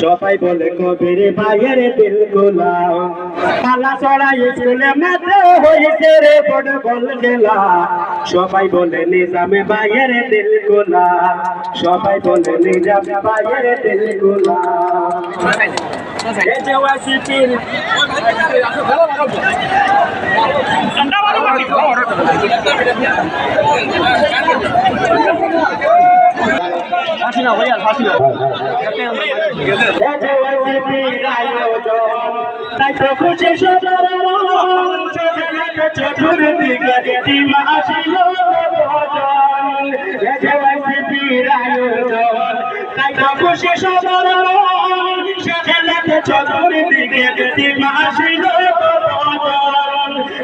সবাই বলে, কবির ভাইয়ের দিল গোলা। পালা চড়া স্কুলে মাঠে হইছে রে বড় বল খেলা সবাই বলে, নিজামে ভাইয়ের দিল গোলা। সবাই বলে, নিজামে ভাইয়ের দিল গোলা। এই ভজন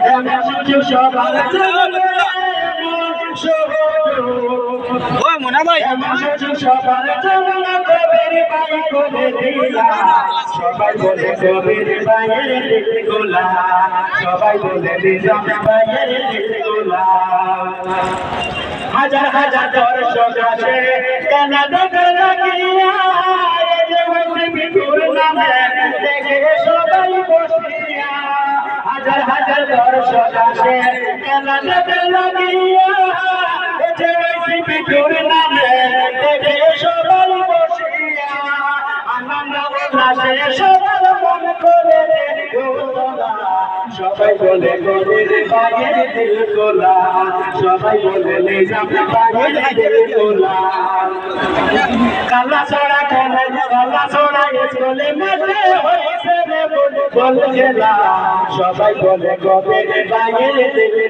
এমন সুযোগ সবার চলে ওই মোনা ভাই সবাই বলে কবির বাইরে বাইরে গোলা সবাই হাজার হাজার দর্শক আসে বিপুর নামে সবাই বসিয়া। আনন্দ উল্লাসে সবার মন করে সবাই বলে গরিব বাইরে দিল গোলা সবাই বলে নিজাম বাইরে দিল গোলা কালা বলে বলে সবাই বলে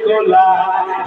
গোলা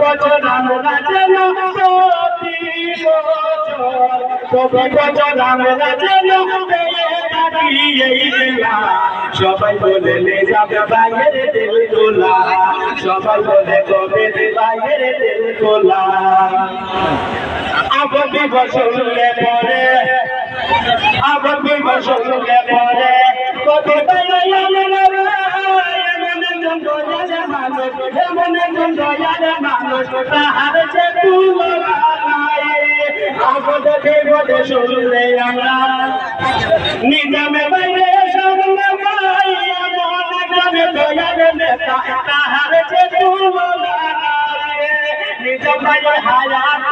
বছর আমরা যেন প্রতি পেয়ে থাকি এই বেলা। সবাই বলে, লে যাবে বাইরের দিল গোলা সবাই বলে, কবে বাইরের দিল গোলা আবার বিবাহ পরে আবার বিবাহ পরে। কত একজন দয়াল মানুষ তাহার যে আগত দেবতে শুনলে আমরা নিজামে বাইরে সামনে দয়াল নেতা তাহার যে নাই নিজাম ভাইয়ের